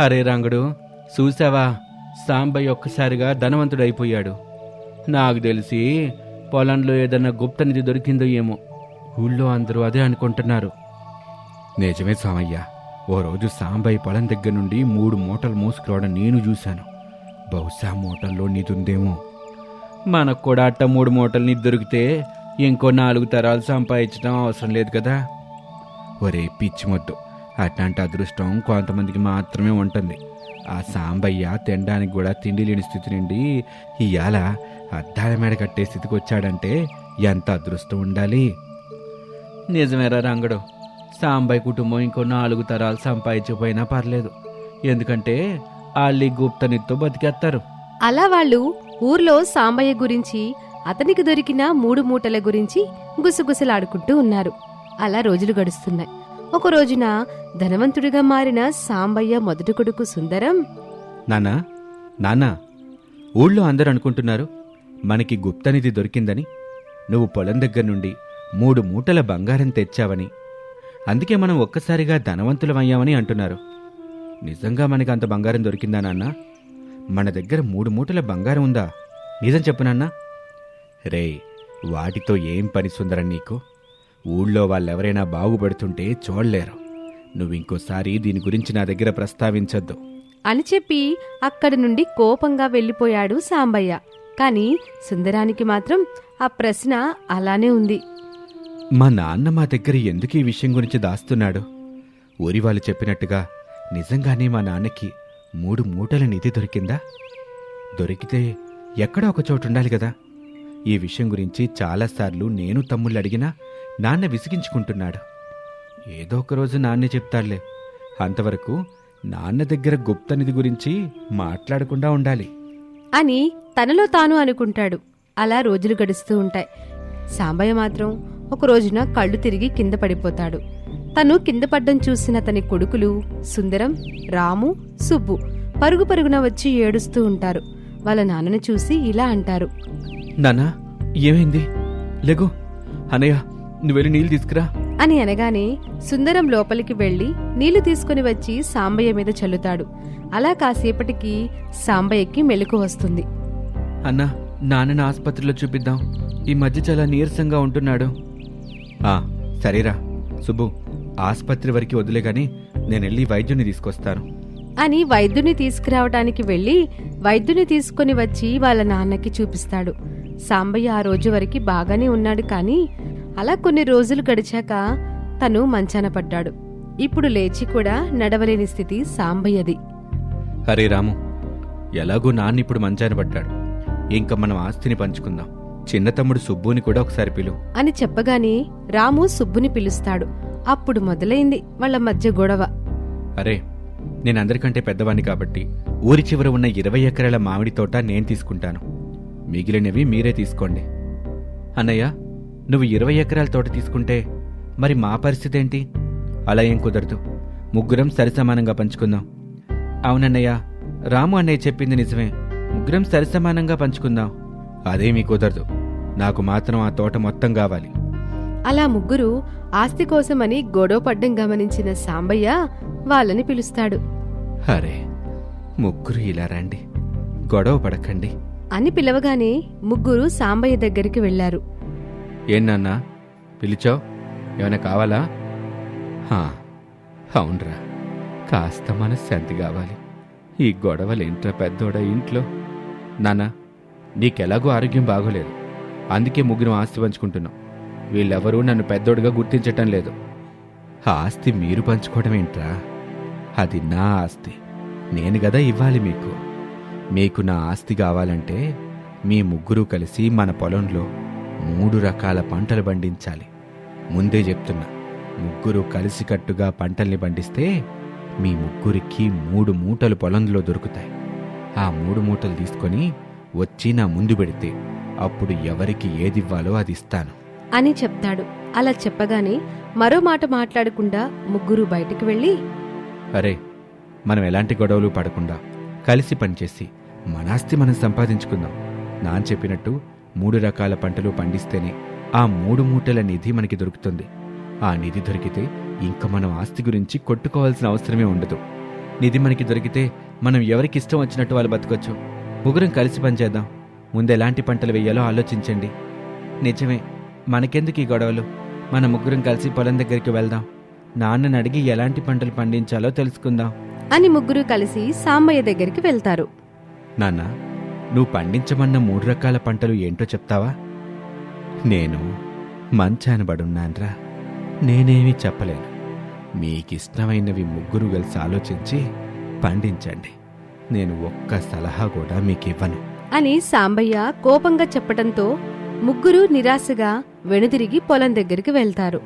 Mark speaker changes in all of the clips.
Speaker 1: హరే రంగడు చూసావా సాంబయ్య ఒక్కసారిగా ధనవంతుడైపోయాడు. నాకు తెలిసి పొలంలో ఏదన్నా గుప్త నిధి దొరికిందో ఏమో. ఊళ్ళో అందరూ అదే అనుకుంటున్నారు. నిజమే సామయ్య ఓ రోజు సాంబయ్య పొలం దగ్గర నుండి మూడు మూటలు మోసుకురావడం నేను చూశాను. బహుశా మూటల్లో నిధి ఉందేమో. మనకు కూడా అట్ట మూడు మూటలు నిధి దొరికితే ఇంకో నాలుగు తరాలు సంపాదించడం అవసరం లేదు కదా? ఒరే పిచ్చి మొద్దు. అట్లాంటి అదృష్టం కొంతమందికి మాత్రమే ఉంటుంది. ఆ సాంబయ్య తినడానికి కూడా తిండి లేని స్థితి నుండి ఇవాళ అద్దాల మేడ కట్టే స్థితికి వచ్చాడంటే ఎంత అదృష్టం ఉండాలి? నిజమేరా రంగడు. సాంబయ్య కుటుంబం ఇంకో నాలుగు తరాలు సంపాదించకపోయినా పర్లేదు. ఎందుకంటే వాళ్ళు గుప్తనితో బతికేస్తారు.
Speaker 2: అలా వాళ్ళు ఊర్లో సాంబయ్య గురించి అతనికి దొరికిన మూడు మూటల గురించి గుసగుసలాడుకుంటూ ఉన్నారు. అలా రోజులు గడుస్తున్నాయి. ఒక రోజున ధనవంతుడిగా మారిన సాంబయ్య మొదటి కొడుకు సుందరం?
Speaker 1: నానా నానా ఊళ్ళో అందరూ అనుకుంటున్నారు మనకి గుప్తనిధి దొరికిందని. నువ్వు పొలం దగ్గర నుండి మూడు మూటల బంగారం తెచ్చావని. అందుకే మనం ఒక్కసారిగా ధనవంతులమయ్యామని అంటున్నారు. నిజంగా మనకి అంత బంగారం దొరికిందా నాన్న? మన దగ్గర మూడు మూటల బంగారం ఉందా? నిజం చెప్పు నాన్న. రే వాటితో ఏం పని సుందరం నీకు? ఊళ్ళో వాళ్ళెవరైనా బాగుపడుతుంటే చూడలేరు. నువ్వు ఇంకోసారి దీని గురించి నా దగ్గర ప్రస్తావించొద్దు.
Speaker 2: అని చెప్పి అక్కడి నుండి కోపంగా వెళ్ళిపోయాడు సాంబయ్య. కాని సుందరానికి మాత్రం ఆ ప్రశ్న అలానే ఉంది.
Speaker 1: మా నాన్న మా దగ్గర ఎందుకు ఈ విషయం గురించి దాస్తున్నాడు? ఊరి వాళ్ళు చెప్పినట్టుగా నిజంగానే మా నాన్నకి మూడు మూటల నిధి దొరికిందా? దొరికితే ఎక్కడో ఒక చోటు ఉండాలి కదా. ఈ విషయం గురించి చాలాసార్లు నేను తమ్ముళ్ళు అడిగినా నాన్న విసిగించుకుంటున్నాడు. ఏదో ఒక రోజు నాన్నే చెప్తాడులే అంతవరకు నాన్న దగ్గర గుప్త నిధి గురించి మాట్లాడకుండా ఉండాలి.
Speaker 2: అని తనలో తాను అనుకుంటాడు. అలా రోజులు గడుస్తూ ఉంటాయి. సాంబయ్య మాత్రం ఒక రోజున కళ్ళు తిరిగి కింద పడిపోతాడు. తను కింద పడ్డం చూసిన తన కొడుకులు సుందరం రాము సుబ్బు పరుగు పరుగున వచ్చి ఏడుస్తూ ఉంటారు. వాళ్ళ నాన్నను చూసి ఇలా అంటారు.
Speaker 1: నాన్నా ఏమైంది? లేగు. అనయ్య నువ్వు వెళ్ళి నీళ్ళు తీసుకురా.
Speaker 2: అని అనగానే సుందరం లోపలికి వెళ్ళి నీళ్ళు తీసుకుని వచ్చి సాంబయ్య మీద చల్లుతాడు. అలా కాసేపటికి సాంబయ్యకి మెలకు వస్తుంది.
Speaker 1: అన్నా నాన్నని ఆసుపత్రిలో చూపిద్దాం. ఈ మధ్య చాలా నీరసంగా ఉంటున్నాడు. ఆ సరేరా. సుబ్బు ఆసుపత్రి వరకు వదిలే గాని నేను వెళ్ళి వైద్యుని తీసుకొస్తాను.
Speaker 2: అని వైద్యుని తీసుకురావడానికి వెళ్ళి వైద్యుని తీసుకుని వచ్చి వాళ్ళ నాన్నకి చూపిస్తాడు. సాంబయ్య ఆ రోజు వరకు బాగానే ఉన్నాడు కానీ అలా కొన్ని రోజులు గడిచాక తను మంచాన పడ్డాడు. ఇప్పుడు లేచి కూడా నడవలేని స్థితి సాంబయ్యది.
Speaker 1: హరే రాము ఎలాగో నాన్న ఇప్పుడు మంచాన పడ్డాడు. ఇంకా మనం ఆస్తిని పంచుకుందాం. చిన్న తమ్ముడు సుబ్బుని కూడా ఒకసారి పిలు.
Speaker 2: అని చెప్పగానే రాము సుబ్బుని పిలుస్తాడు. అప్పుడు మొదలైంది వాళ్ళ మధ్య గొడవ.
Speaker 1: అరే నేను అందరికంటే పెద్దవాణ్ణి కాబట్టి ఊరి చివర ఉన్న ఇరవై ఎకరాల మామిడి తోట నేను తీసుకుంటాను. మిగిలినవి మీరే తీసుకోండి. అన్నయ్య నువ్వు ఇరవై ఎకరాల తోట తీసుకుంటే మరి మా పరిస్థితి ఏంటి? అలా ఏం కుదరదు. ముగ్గురం సరిసమానంగా పంచుకుందాం. అవునన్నయ్య రాము అన్నయ్య చెప్పింది నిజమే. ముగ్గురం సరిసమానంగా పంచుకుందాం. అదేమీ కుదరదు. నాకు మాత్రం ఆ తోట మొత్తం కావాలి.
Speaker 2: అలా ముగ్గురు ఆస్తి కోసమని గొడవ పడ్డం గమనించిన సాంబయ్య వాళ్ళని పిలుస్తాడు.
Speaker 1: అరే ముగ్గురు ఇలా రండి. గొడవ పడకండి.
Speaker 2: అని పిలవగానే ముగ్గురు సాంబయ్య దగ్గరికి వెళ్ళారు
Speaker 1: ఏం నాన్నా? పిలిచావు? ఏమైనా కావాలా? అవునరా. కాస్త మనశ్శాంతి కావాలి. ఈ గొడవలేంట్రా పెద్దోడ ఇంట్లో? నాన్న నీకెలాగో ఆరోగ్యం బాగోలేదు. అందుకే ముగ్గురం ఆస్తి పంచుకుంటున్నాం. వీళ్ళెవరూ నన్ను పెద్దోడుగా గుర్తించటం లేదు. ఆ ఆస్తి మీరు పంచుకోవడం ఏంట్రా? అది నా ఆస్తి. నేను గదా ఇవ్వాలి మీకు. మీకు నా ఆస్తి కావాలంటే మీ ముగ్గురు కలిసి మన పొలంలో మూడు రకాల పంటలు పండించాలి. ముందే చెప్తున్నా ముగ్గురు కలిసికట్టుగా పంటల్ని పండిస్తే మీ ముగ్గురికి మూడు మూటలు పొలంలో దొరుకుతాయి. ఆ మూడు మూటలు తీసుకొని వచ్చి నా ముందు పెడితే అప్పుడు ఎవరికి ఏదివ్వాలో అది ఇస్తాను.
Speaker 2: అని చెప్తాడు. అలా చెప్పగానే మరో మాట మాట్లాడకుండా ముగ్గురు బయటికి వెళ్ళి
Speaker 1: అరే మనం ఎలాంటి గొడవలు పడకుండా కలిసి పనిచేసి మన ఆస్తి మనం సంపాదించుకుందాం. నాన్ చెప్పినట్టు మూడు రకాల పంటలు పండిస్తేనే ఆ మూడు మూటల నిధి మనకి దొరుకుతుంది. ఆ నిధి దొరికితే ఇంక మనం ఆస్తి గురించి కొట్టుకోవాల్సిన అవసరమే ఉండదు. నిధి మనకి దొరికితే మనం ఎవరికి ఇష్టం వచ్చినట్టు వాళ్ళు బతకొచ్చు. ముగ్గురం కలిసి పనిచేద్దాం ముందు ఎలాంటి పంటలు వేయాలో ఆలోచించండి. నిజమే మనకెందుకు ఈ గొడవలు? మన ముగ్గురం కలిసి పొలం దగ్గరికి వెళ్దాం. నాన్నని అడిగి ఎలాంటి పంటలు పండించాలో తెలుసుకుందాం.
Speaker 2: అని ముగ్గురు కలిసి సాంబయ్య దగ్గరికి వెళ్తారు.
Speaker 1: నాన్న నువ్వు పండించమన్న మూడు రకాల పంటలు ఏంటో చెప్తావా? నేను మంచానబడున్నాన్రా నేనేమీ చెప్పలేను. మీకిష్టమైనవి ముగ్గురు కలిసి ఆలోచించి పండించండి. నేను ఒక్క సలహా కూడా మీకివ్వను.
Speaker 2: అని సాంబయ్య కోపంగా చెప్పటంతో ముగ్గురు నిరాశగా వెనుదిరిగి పొలం దగ్గరికి వెళ్తారు.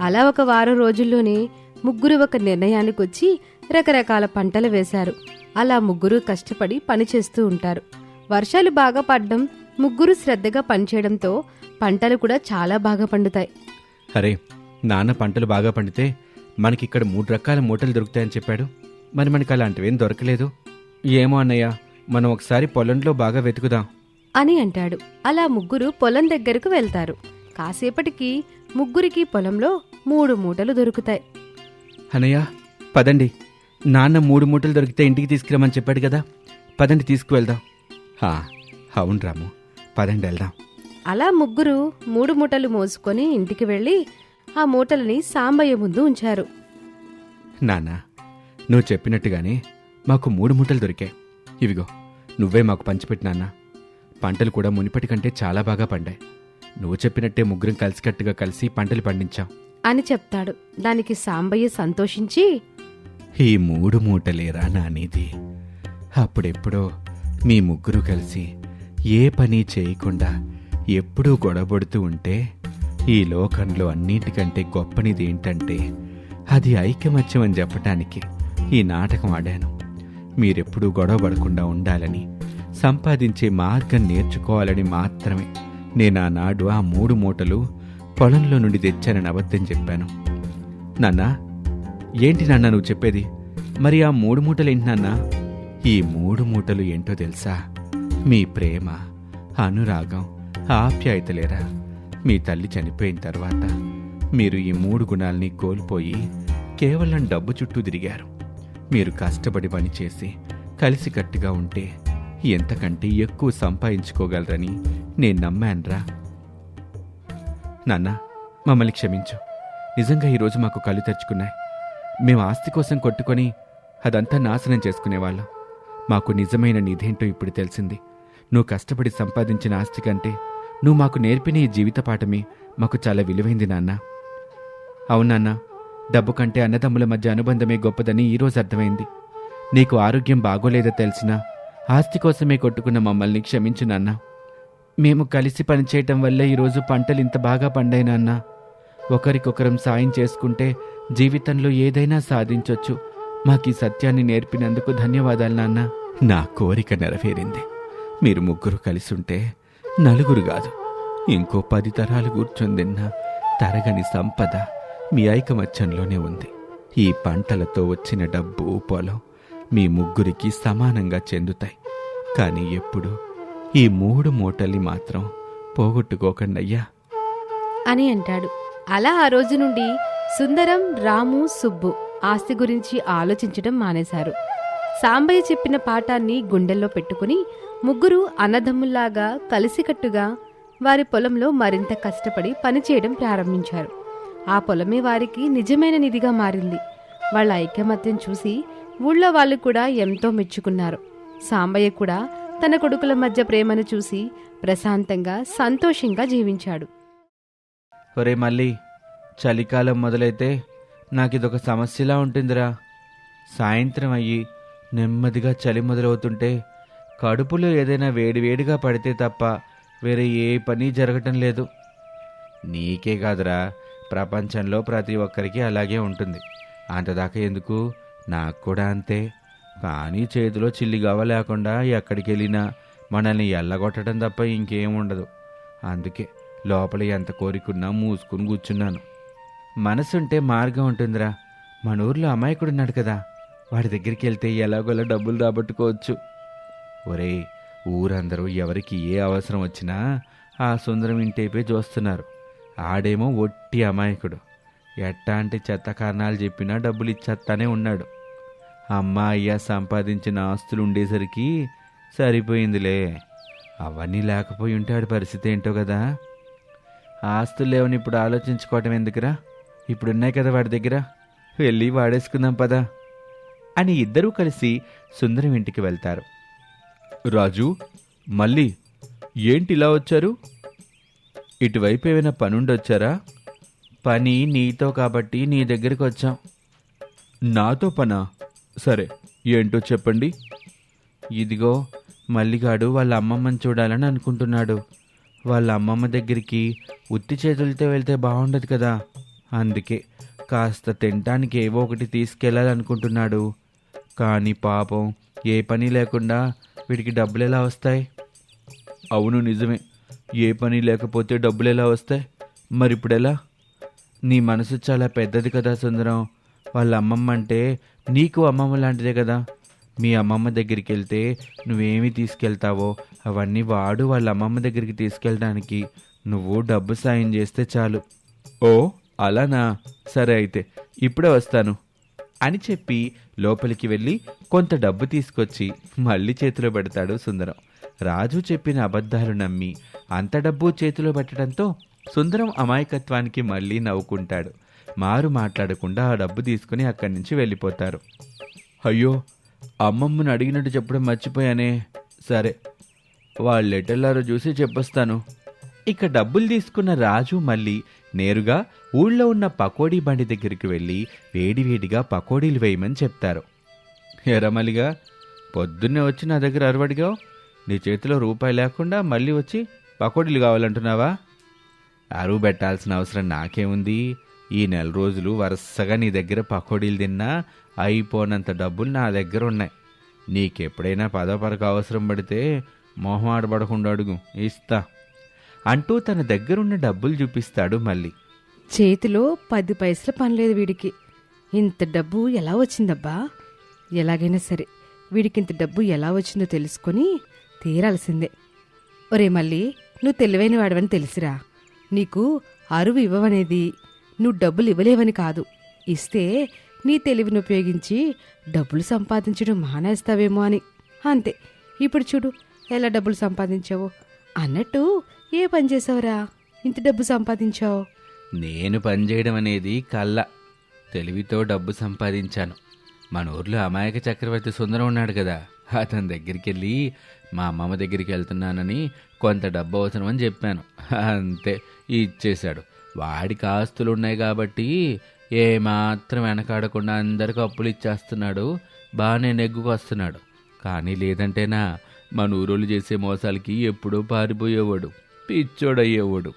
Speaker 2: అలా ఒక వారం రోజుల్లోనే ముగ్గురు ఒక నిర్ణయానికొచ్చి రకరకాల పంటలు వేశారు. అలా ముగ్గురు కష్టపడి పనిచేస్తూ ఉంటారు. వర్షాలు బాగా పడ్డం ముగ్గురు శ్రద్ధగా పనిచేయడంతో పంటలు కూడా చాలా బాగా పండుతాయి.
Speaker 1: అరే నాన్న పంటలు బాగా పండితే మనకిక్కడ మూడు రకాల మూటలు దొరుకుతాయని చెప్పాడు. మరి మనకి అలాంటివేం దొరకలేదు. ఏమో అన్నయ్య మనం ఒకసారి పొలంలో బాగా వెతుకుదాం.
Speaker 2: అని అంటాడు. అలా ముగ్గురు పొలం దగ్గరకు వెళ్తారు. కాసేపటికి ముగ్గురికి పొలంలో మూడు మూటలు దొరుకుతాయి.
Speaker 1: అన్నయ్య పదండి. నాన్న మూడు మూటలు దొరికితే ఇంటికి తీసుకురమ్మని చెప్పాడు కదా. పదండి తీసుకువెళ్దాం. అవును రాము. పదండి వెళ్దాం.
Speaker 2: అలా ముగ్గురు మూడు మూటలు మోసుకొని ఇంటికి వెళ్ళి ఆ మూటలని సాంబయ్య ముందు ఉంచారు.
Speaker 1: నాన్న నువ్వు చెప్పినట్టుగానే మాకు మూడు మూటలు దొరికాయి. ఇవిగో నువ్వే మాకు పంచిపెట్టి నాన్న. పంటలు కూడా మునిపటి కంటే చాలా బాగా పండాయి. నువ్వు చెప్పినట్టే ముగ్గురం కలిసికట్టుగా కలిసి పంటలు పండించాం.
Speaker 2: అని చెప్తాడు. దానికి సాంబయ్య సంతోషించి
Speaker 1: ఈ మూడు మూటలేరా నానిది అప్పుడెప్పుడో మీ ముగ్గురు కలిసి ఏ పని చేయకుండా ఎప్పుడూ గొడవపడుతూ ఉంటే ఈ లోకంలో అన్నిటికంటే గొప్పనిది ఏంటంటే అది ఐకమత్యం అని చెప్పటానికి ఈ నాటకం ఆడాను. మీరెప్పుడూ గొడవ పడకుండా ఉండాలని సంపాదించే మార్గం నేర్చుకోవాలని మాత్రమే నేను ఆనాడు ఆ మూడు మూటలు పొలంలో నుండి తెచ్చానని అబద్ధం చెప్పాను. నాన్నా ఏంటి నాన్న నువ్వు చెప్పేది? మరి ఆ మూడు మూటలు ఏంటి నాన్నా? ఈ మూడు మూటలు ఏంటో తెలుసా? మీ ప్రేమ అనురాగం ఆప్యాయతలేరా? మీ తల్లి చనిపోయిన తర్వాత మీరు ఈ మూడు గుణాల్ని కోల్పోయి కేవలం డబ్బు చుట్టూ తిరిగారు. మీరు కష్టపడి పనిచేసి కలిసికట్టుగా ఉంటే ఎంతకంటే ఎక్కువ సంపాదించుకోగలరని నేను నమ్మానురా. నాన్న మమ్మల్ని క్షమించు. నిజంగా ఈరోజు మాకు కళ్ళు తెరుచుకున్నాయి. మేము ఆస్తి కోసం కొట్టుకొని అదంతా నాశనం చేసుకునేవాళ్ళం. మాకు నిజమైన నిధేంటో ఇప్పుడు తెలిసింది. నువ్వు కష్టపడి సంపాదించిన ఆస్తి కంటే నువ్వు మాకు నేర్పిన ఈ జీవిత పాఠమే మాకు చాలా విలువైంది నాన్న. అవునాన్న డబ్బు కంటే అన్నదమ్ముల మధ్య అనుబంధమే గొప్పదని ఈరోజు అర్థమైంది. నీకు ఆరోగ్యం బాగోలేదో తెలిసినా ఆస్తి కోసమే కొట్టుకున్న మమ్మల్ని క్షమించు నాన్న. మేము కలిసి పనిచేయటం వల్లే ఈరోజు పంటలు ఇంత బాగా పండాయి నాన్న. ఒకరికొకరం సాయం చేసుకుంటే జీవితంలో ఏదైనా సాధించొచ్చు. మాకు ఈ సత్యాన్ని నేర్పినందుకు ధన్యవాదాలు నాన్న. నా కోరిక నెరవేరింది. మీరు ముగ్గురు కలిసి ఉంటే నలుగురు కాదు ఇంకో పది తరాలు కూర్చొని తిన్న తరగని సంపద మీ ఐకమత్యంలోనే ఉంది. ఈ పంటలతో వచ్చిన డబ్బు పొలం మీ ముగ్గురికి సమానంగా చెందుతాయి. కానీ ఎప్పుడు ఈ మూడు మూటల్ని మాత్రం పోగొట్టుకోకండి అయ్యా
Speaker 2: అని అంటాడు. అలా ఆ రోజు నుండి సుందరం రాము సుబ్బు ఆస్తి గురించి ఆలోచించడం మానేశారు. సాంబయ్య చెప్పిన పాఠాన్ని గుండెల్లో పెట్టుకుని ముగ్గురు అన్నదమ్ముల్లాగా కలిసికట్టుగా వారి పొలంలో మరింత కష్టపడి పనిచేయడం ప్రారంభించారు. ఆ పొలమే వారికి నిజమైన నిధిగా మారింది. వాళ్ళ ఐకమత్యం చూసి ఊళ్ళో వాళ్ళు కూడా ఎంతో మెచ్చుకున్నారు. సాంబయ్య కూడా తన కొడుకుల మధ్య ప్రేమను చూసి ప్రశాంతంగా సంతోషంగా జీవించాడు.
Speaker 1: ఒరే మళ్ళీ చలికాలం మొదలైతే నాకు ఇదొక సమస్యలా ఉంటుందిరా. సాయంత్రం అయ్యి నెమ్మదిగా చలి మొదలవుతుంటే కడుపులో ఏదైనా వేడివేడిగా పడితే తప్ప వేరే ఏ పని జరగటం లేదు. నీకే కాదురా ప్రపంచంలో ప్రతి ఒక్కరికి అలాగే ఉంటుంది. అంతదాకా ఎందుకు? నాకు కూడా అంతే. కానీ చేతిలో చిల్లిగవ్వ లేకుండా ఎక్కడికి వెళ్ళినా మనల్ని ఎల్లగొట్టడం తప్ప ఇంకేం ఉండదు. అందుకే లోపల ఎంత కోరికున్నా మూసుకుని కూర్చున్నాను. మనసుంటే మార్గం ఉంటుందిరా. మన ఊర్లో అమాయకుడున్నాడు కదా. వాడి దగ్గరికి వెళ్తే ఎలాగోలా డబ్బులు రాబట్టుకోవచ్చు ఒరేయ్ ఊరందరూ ఎవరికి ఏ అవసరం వచ్చినా ఆ సుందరం ఇంటైపే చూస్తున్నారు. ఆడేమో ఒట్టి అమాయకుడు. ఎట్టాంటి చెత్త కారణాలు చెప్పినా డబ్బులు ఇచ్చేస్తానే ఉన్నాడు. అమ్మ అయ్య సంపాదించిన ఆస్తులు ఉండేసరికి సరిపోయిందిలే. అవన్నీ లేకపోయి ఉంటే ఆడి పరిస్థితి ఏంటో కదా. ఆస్తులు లేవని ఇప్పుడు ఆలోచించుకోవటం ఎందుకురా? ఇప్పుడున్నాయి కదా వాడి దగ్గర? వెళ్ళి వాడేసుకుందాం పదా. అని ఇద్దరూ కలిసి సుందరం ఇంటికి వెళ్తారు. రాజు మళ్ళీ ఏంటి ఇలా వచ్చారు? ఇటువైపు ఏమైనా పనుండి వచ్చారా పని నీతో కాబట్టి నీ దగ్గరికి వచ్చాం. నాతో పనా? సరే ఏంటో చెప్పండి. ఇదిగో మల్లిగాడు వాళ్ళ అమ్మమ్మని చూడాలని అనుకుంటున్నాడు. వాళ్ళ అమ్మమ్మ దగ్గరికి ఉత్తి చేతులతో వెళ్తే బాగుండదు కదా. అందుకే కాస్త తినటానికి ఏవో ఒకటి తీసుకెళ్ళాలనుకుంటున్నాడు కానీ పాపం ఏ పని లేకుండా వీడికి డబ్బులు ఎలా వస్తాయి? అవును నిజమే. ఏ పని లేకపోతే డబ్బులు ఎలా వస్తాయి? మరి ఇప్పుడు ఎలా నీ మనసు చాలా పెద్దది కదా సుందరం. వాళ్ళ అమ్మమ్మ అంటే నీకు అమ్మమ్మ లాంటిదే కదా. మీ అమ్మమ్మ దగ్గరికి వెళ్తే నువ్వేమి తీసుకెళ్తావో అవన్నీ వాడు వాళ్ళ అమ్మమ్మ దగ్గరికి తీసుకెళ్ళడానికి నువ్వు డబ్బు సాయం చేస్తే చాలు. ఓ అలానా? సరే అయితే ఇప్పుడే వస్తాను. అని చెప్పి లోపలికి వెళ్ళి కొంత డబ్బు తీసుకొచ్చి మళ్ళీ చేతిలో పెడతాడు సుందరం. రాజు చెప్పిన అబద్ధాలు నమ్మి అంత డబ్బు చేతిలో పెట్టడంతో సుందరం అమాయకత్వానికి మళ్ళీ నవ్వుకుంటాడు. మారు మాట్లాడకుండా ఆ డబ్బు తీసుకుని అక్కడి నుంచి వెళ్ళిపోతారు. అయ్యో అమ్మమ్మను అడిగినట్టు చెప్పడం మర్చిపోయానే. సరే వాళ్ళు ఎటెల్లారో చూసి చెప్పొస్తాను. ఇక డబ్బులు తీసుకున్న రాజు మళ్ళీ నేరుగా ఊళ్ళో ఉన్న పకోడీ బండి దగ్గరికి వెళ్ళి వేడివేడిగా పకోడీలు వేయమని చెప్తారు. ఎరమలిగా పొద్దున్నే వచ్చి నా దగ్గర అరవడిగా నీ చేతిలో రూపాయి లేకుండా మళ్ళీ వచ్చి పకోడీలు కావాలంటున్నావా? అరువు పెట్టాల్సిన అవసరం నాకేముంది? ఈ నెల రోజులు వరుసగా నీ దగ్గర పకోడీలు తిన్నా అయిపోనంత డబ్బులు నా దగ్గర ఉన్నాయి నీకెప్పుడైనా పదో పరకు అవసరం పడితే మొహం ఆడబడకుండా అడుగు. ఇస్తా. అంటూ తన దగ్గరున్న డబ్బులు చూపిస్తాడు మళ్ళీ.
Speaker 2: చేతిలో పది పైసల పనిలేదు వీడికి. ఇంత డబ్బు ఎలా వచ్చిందబ్బా? ఎలాగైనా సరే వీడికి ఇంత డబ్బు ఎలా వచ్చిందో తెలుసుకొని తీరాల్సిందే. ఒరే మళ్ళీ నువ్వు తెలివైన వాడవని తెలిసిరా. నీకు అరువు ఇవ్వవనేది నువ్వు డబ్బులు ఇవ్వలేవని కాదు. ఇస్తే నీ తెలివిని ఉపయోగించి డబ్బులు సంపాదించడం మానేస్తావేమో అని. అంతే. ఇప్పుడు చూడు ఎలా డబ్బులు సంపాదించావో. అన్నట్టు ఏ పని చేసావురా? ఇంత డబ్బు సంపాదించావు.
Speaker 1: నేను పనిచేయడం అనేది కళ్ళ. తెలివితో డబ్బు సంపాదించాను. మన ఊర్లో అమాయక చక్రవర్తి సుందరం ఉన్నాడు కదా. అతని దగ్గరికి వెళ్ళి మా అమ్మమ్మ దగ్గరికి వెళ్తున్నానని కొంత డబ్బు అవసరం అని చెప్పాను. అంతే ఇచ్చేశాడు. వాడికి ఆస్తులు ఉన్నాయి కాబట్టి ఏమాత్రం వెనకాడకుండా అందరికీ అప్పులు ఇచ్చేస్తున్నాడు. బాగానే నెగ్గుకొస్తున్నాడు. కానీ లేదంటేనా మన ఊరోళ్ళు చేసే మోసాలకి ఎప్పుడూ పారిపోయేవాడు. పిచ్చోడయ్యేవాడు.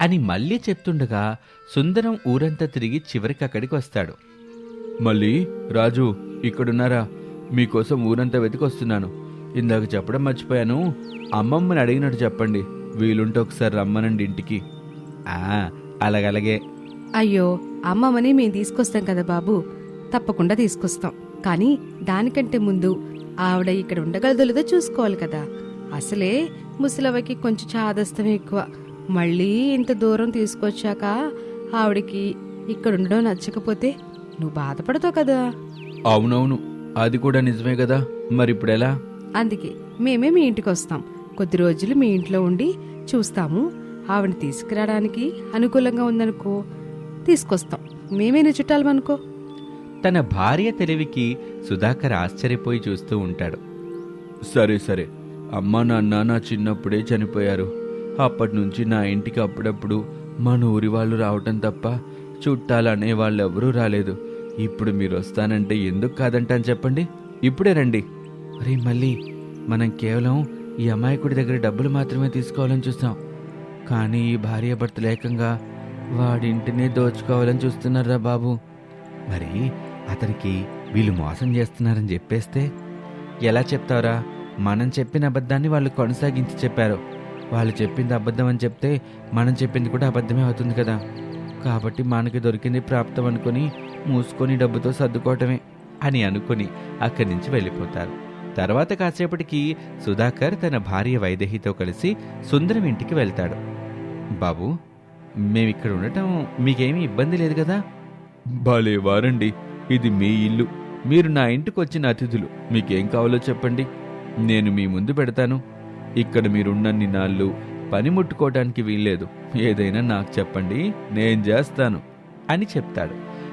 Speaker 1: అని మళ్ళీ చెప్తుండగా సుందరం ఊరంతా తిరిగి చివరికి అక్కడికి వస్తాడు. మళ్ళీ రాజు ఇక్కడున్నారా? మీకోసం ఊరంతా వెతికొస్తున్నాను. ఇందాక చెప్పడం మర్చిపోయాను. అమ్మమ్మని అడిగినట్టు చెప్పండి. వీలుంటే ఒకసారి రమ్మనండి ఇంటికి. ఆ అలాగలాగే.
Speaker 2: అయ్యో అమ్మమ్మని మేము తీసుకొస్తాం కదా బాబు. తప్పకుండా తీసుకొస్తాం. కానీ దానికంటే ముందు ఆవిడ ఇక్కడ ఉండగలదో లేదో చూసుకోవాలి కదా. అసలే ముసలవ్వకి కొంచెం చాదస్తం ఎక్కువ. మళ్ళీ ఇంత దూరం తీసుకొచ్చాక ఆవిడకి ఇక్కడ ఉండడం నచ్చకపోతే నువ్వు బాధపడతావు కదా?
Speaker 1: అవునవును అది కూడా నిజమే కదా. మరి ఇప్పుడు ఎలా
Speaker 2: అందుకే మేమే మీ ఇంటికి వస్తాం కొద్ది రోజులు మీ ఇంట్లో ఉండి చూస్తాము. ఆవిడని తీసుకురావడానికి అనుకూలంగా ఉందనుకో తీసుకొస్తాం. మేమేనా చుట్టాలం అనుకో.
Speaker 1: తన భార్య తెలివికి సుధాకర్ ఆశ్చర్యపోయి చూస్తూ ఉంటాడు. సరే సరే. అమ్మ నాన్న నా చిన్నప్పుడే చనిపోయారు. అప్పటి నుంచి నా ఇంటికి అప్పుడప్పుడు మన ఊరి వాళ్ళు రావటం తప్ప చుట్టాలనే వాళ్ళు ఎవరూ రాలేదు. ఇప్పుడు మీరు వస్తానంటే ఎందుకు కాదంటాను చెప్పండి. ఇప్పుడే రండి. అరే మళ్ళీ మనం కేవలం ఈ అమాయకుడి దగ్గర డబ్బులు మాత్రమే తీసుకోవాలని చూస్తాం. కానీ ఈ భార్య భర్త లేకంగా వాడింటినే దోచుకోవాలని చూస్తున్నారా బాబు. మరి అతనికి వీళ్ళు మోసం చేస్తున్నారని చెప్పేస్తే ఎలా చెప్తారా? మనం చెప్పిన అబద్ధాన్ని వాళ్ళు కొనసాగించి చెప్పారు. వాళ్ళు చెప్పింది అబద్ధం అని చెప్తే మనం చెప్పింది కూడా అబద్ధమే అవుతుంది కదా. కాబట్టి మనకి దొరికింది ప్రాప్తం అనుకొని మూసుకొని డబ్బుతో సర్దుకోవటమే అని అనుకుని అక్కడి నుంచి వెళ్ళిపోతారు. తర్వాత కాసేపటికి సుధాకర్ తన భార్య వైదేహితో కలిసి సుందరం ఇంటికి వెళ్తాడు. బాబు మేమిక్కడ ఉండటం మీకేమీ ఇబ్బంది లేదు కదా? భలే వారండి. ఇది మీ ఇల్లు. మీరు నా ఇంటికి వచ్చిన అతిథులు. మీకేం కావాలో చెప్పండి. నేను మీ ముందు పెడతాను. ఇక్కడ మీరున్నన్ని నాళ్ళు పని ముట్టుకోవటానికి వీల్లేదు. ఏదైనా నాకు చెప్పండి నేను చేస్తాను అని చెప్తాడు.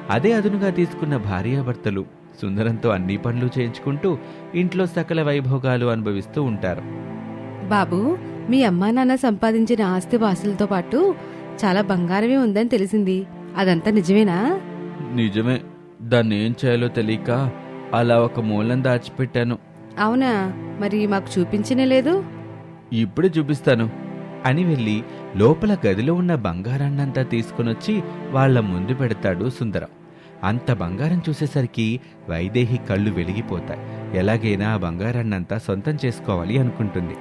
Speaker 1: అదే అదునుగా తీసుకున్న భార్యాభర్తలు సుందరంతో అన్ని పనులు చేయించుకుంటూ ఇంట్లో సకల వైభోగాలు అనుభవిస్తూ ఉంటారు.
Speaker 2: బాబు మీ అమ్మా నాన్న సంపాదించిన ఆస్తి వాసులతో పాటు చాలా బంగారమే ఉందని తెలిసింది. అదంతా నిజమేనా?
Speaker 1: నిజమే. దాన్ని ఏం చేయాలో తెలియక అలా ఒక మూలం దాచిపెట్టాను.
Speaker 2: అవునా? మరి మాకు చూపించనే లేదు?
Speaker 1: ఇప్పుడే చూపిస్తాను. అని వెళ్ళి లోపల గదిలో ఉన్న బంగారాన్నంతా తీసుకునొచ్చి వాళ్ళ ముందు పెడతాడు సుందరం. అంత బంగారం చూసేసరికి వైదేహి కళ్ళు వెలిగిపోతాయి. ఎలాగైనా ఆ బంగారాన్నంతా సొంతం చేసుకోవాలి అనుకుంటుంది.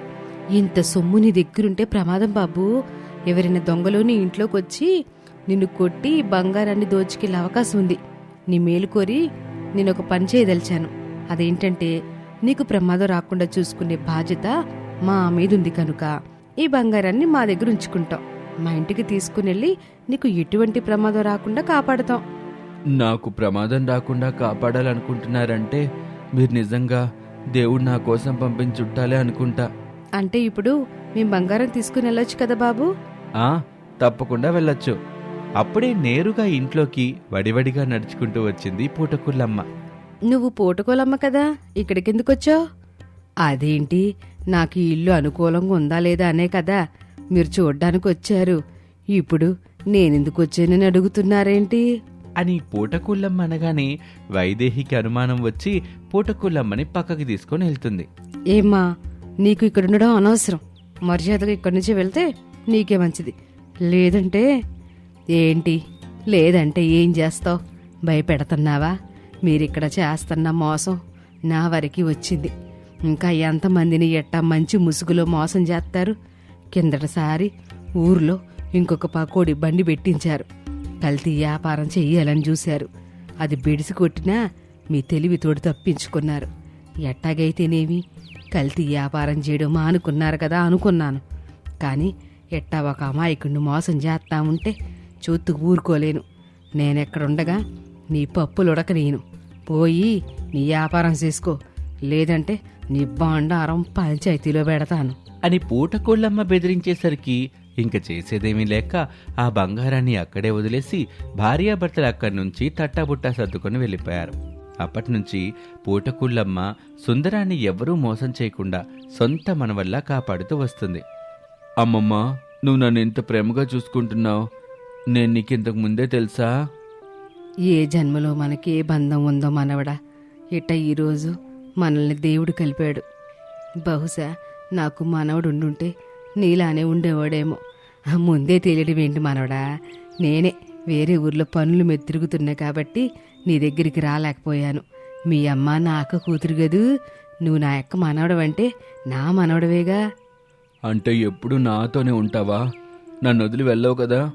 Speaker 2: ఇంత సొమ్ము నీ దగ్గరుంటే ప్రమాదం బాబు. ఎవరైనా దొంగలు నీ ఇంట్లోకి వచ్చి నిన్ను కొట్టి బంగారాన్ని దోచుకెళ్ళే అవకాశం ఉంది. నీ మేలు కోరి నేను ఒక పని చేయదలిచాను. అదేంటంటే నీకు ప్రమాదం రాకుండా చూసుకునే బాధ్యత మా మీద ఉంది కనుక. ఈ బంగారాన్ని మా దగ్గర ఉంచుకుంటాం. మా ఇంటికి తీసుకునెళ్ళి నీకు ఎటువంటి ప్రమాదం రాకుండా కాపాడుతాం.
Speaker 1: నాకు ప్రమాదం రాకుండా కాపాడాలనుకుంటున్నారంటే మీరు నిజంగా దేవుడు నా కోసం పంపించుంటాలే అనుకుంటా.
Speaker 2: అంటే ఇప్పుడు మేం బంగారం తీసుకుని వెళ్ళొచ్చు కదా బాబు?
Speaker 1: ఆ తప్పకుండా వెళ్ళొచ్చు. అప్పుడే నేరుగా ఇంట్లోకి వడివడిగా నడుచుకుంటూ వచ్చింది పూటకుల్లమ్మ
Speaker 2: నువ్వు పూటకోలమ్మ కదా ఇక్కడికెందుకొచ్చావు? అదేంటి నాకు ఈ ఇల్లు అనుకూలంగా ఉందా లేదా అనే కదా మీరు చూడ్డానికి వచ్చారు ఇప్పుడు నేనెందుకు వచ్చానని అడుగుతున్నారేంటి?
Speaker 1: అని పూటకుల్లమ్మ అనగానే వైదేహికి అనుమానం వచ్చి పూటకుల్లమ్మని పక్కకి తీసుకొని వెళ్తుంది.
Speaker 2: ఏమ్మా నీకు ఇక్కడ ఉండడం అనవసరం. మర్యాదగా ఇక్కడి నుంచి వెళ్తే నీకే మంచిది. లేదంటే ఏంటి? లేదంటే ఏం చేస్తావు? భయపెడుతున్నావా? మీరిక్కడ చేస్తున్న మోసం నా వరకు వచ్చింది. ఇంకా ఎంతమందిని ఎట్టా మంచి ముసుగులో మోసం చేస్తారు? కిందటిసారి ఊర్లో ఇంకొక పకోడి బండి పెట్టించారు. కల్తీ వ్యాపారం చెయ్యాలని చూశారు. అది బిడిసి కొట్టినా మీ తెలివితోడు తప్పించుకున్నారు. ఎట్టాగైతేనేమి? కల్తీ వ్యాపారం చేయడం మానుకున్నారు కదా అనుకున్నాను. కానీ ఎట్టా ఒక అమాయకుడిని మోసం చేస్తా ఉంటే చూత్తు ఊరుకోలేను. నేనెక్కడుండగా నీ పప్పులుడక నేను. పోయి నీ వ్యాపారం చేసుకో. లేదంటే నీ బండారం పంచాయతీలో పెడతాను.
Speaker 1: అని పూటకోళ్ళమ్మ బెదిరించేసరికి ఇంక చేసేదేమీ లేక ఆ బంగారాన్ని అక్కడే వదిలేసి భార్యాభర్తలు అక్కడి నుంచి తట్టాబుట్టా సర్దుకొని వెళ్ళిపోయారు. అప్పటి నుంచి పూటకుళ్ళమ్మ సుందరాన్ని ఎవరూ మోసం చేయకుండా సొంత మనవల్లా కాపాడుతూ వస్తుంది. అమ్మమ్మ నువ్వు నన్ను ఎంత ప్రేమగా చూసుకుంటున్నావు. నేను నీకు ఇంతకు ముందే తెలుసా?
Speaker 2: ఏ జన్మలో మనకి ఏ బంధం ఉందో మనవడా. ఇట్ట ఈరోజు మనల్ని దేవుడు కలిపాడు. బహుశా నాకు మనవడు ఉండుంటే నీలానే ఉండేవాడేమో. ముందే తెలియడం ఏంటి మనవడా. నేనే వేరే ఊర్లో పనులు మీద తిరుగుతున్నా కాబట్టి నీ దగ్గరికి రాలేకపోయాను. మీ అమ్మ నా అక్క కూతురు గదు నువ్వు నా యొక్క మనవడవంటే నా మనవడవేగా?
Speaker 1: అంటే ఎప్పుడు నాతోనే ఉంటావా? నన్ను వదిలి వెళ్ళవు కదా?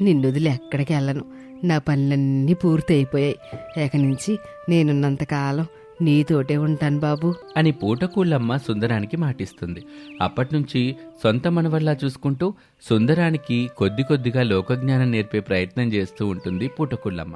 Speaker 2: నిన్ను వదిలి ఎక్కడికి వెళ్ళను. నా పనులన్నీ పూర్తయిపోయాయి. ఇక నుంచి నేనున్నంతకాలం నీతోటే ఉంటాను బాబు.
Speaker 1: అని పూటకూళ్ళమ్మ సుందరానికి మాటిస్తుంది. అప్పటినుంచి సొంత మనవల్లా చూసుకుంటూ సుందరానికి కొద్ది కొద్దిగా లోకజ్ఞానం నేర్పే ప్రయత్నం చేస్తూ ఉంటుంది పూటకూళ్ళమ్మ.